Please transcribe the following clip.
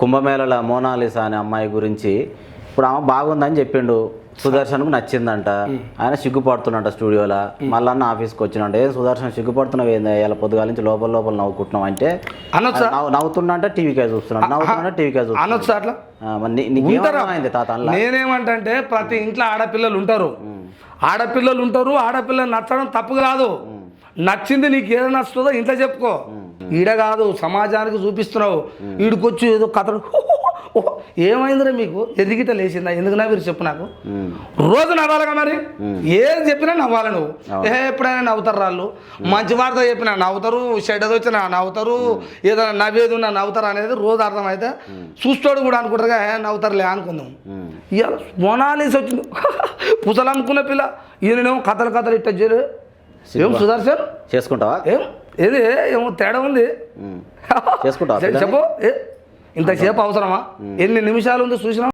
కుంభమేళల Mona Lisa అనే అమ్మాయి గురించి ఇప్పుడు ఆమె బాగుందని చెప్పిండు. సుదర్శన్కు నచ్చిందంట. ఆయన సిగ్గుపడుతున్నట్ట స్టూడియోలో. మళ్ళీ అన్న ఆఫీస్కి వచ్చినంట ఏ సుదర్శన్ సిగ్గుపడుతున్నావు ఏంది? ఇలా పొద్దుగాల నుంచి లోపల లోపల నవ్వుకుంటున్నావు అంటే అనొచ్చా? నవ్వు- నవ్వుతున్నా టీవీకే చూస్తున్నాడు. నవ్వుతున్నా టీవీకే చూస్తున్నాడు. తాత? నేనేమంటే ప్రతి ఇంట్లో ఆడపిల్లలు ఉంటారు. ఆడపిల్లలు ఉంటారు. ఆడపిల్లలు నచ్చడం తప్పు కాదు నచ్చింది నీకు ఏదో నచ్చుతుందో ఇంట్లో చెప్పుకో. ఈడ కాదు సమాజానికి చూపిస్తున్నావు. ఈడికొచ్చి ఏదో కథలు. ఏమైందిరా మీకు? ఎదిగిట లేచిందా? ఎందుకు మీరు చెప్పు నాకు. రోజు నవ్వాలిగా మరి? ఏది చెప్పినా నవ్వాలి నువ్వు. ఏ ఎప్పుడైనా నవ్వుతారు వాళ్ళు మంచి వార్త చెప్పినా నవ్వుతారు చెడ్డది వచ్చినా నవ్వుతారు ఏదైనా నవ్వేది ఉన్నా నవ్వుతారు అనేది రోజు అర్థమైతే చూస్తాడు కూడా అనుకుంటారుగా ఏ నవ్వుతారులే అనుకుందాం. ఇవాళ మొనాలిసి వచ్చింది. పుసలు అనుకున్న పిల్ల. ఈయనేమో కథలు కథలు ఇట్ట ఏం సుదర్శన్? చేసుకుంటావా? ఏం? ఏది? ఏమో తేడా ఉంది. చెప్పు. ఇంతసేపు అవసరమా? ఎన్ని నిమిషాలు ఉంది చూసినా?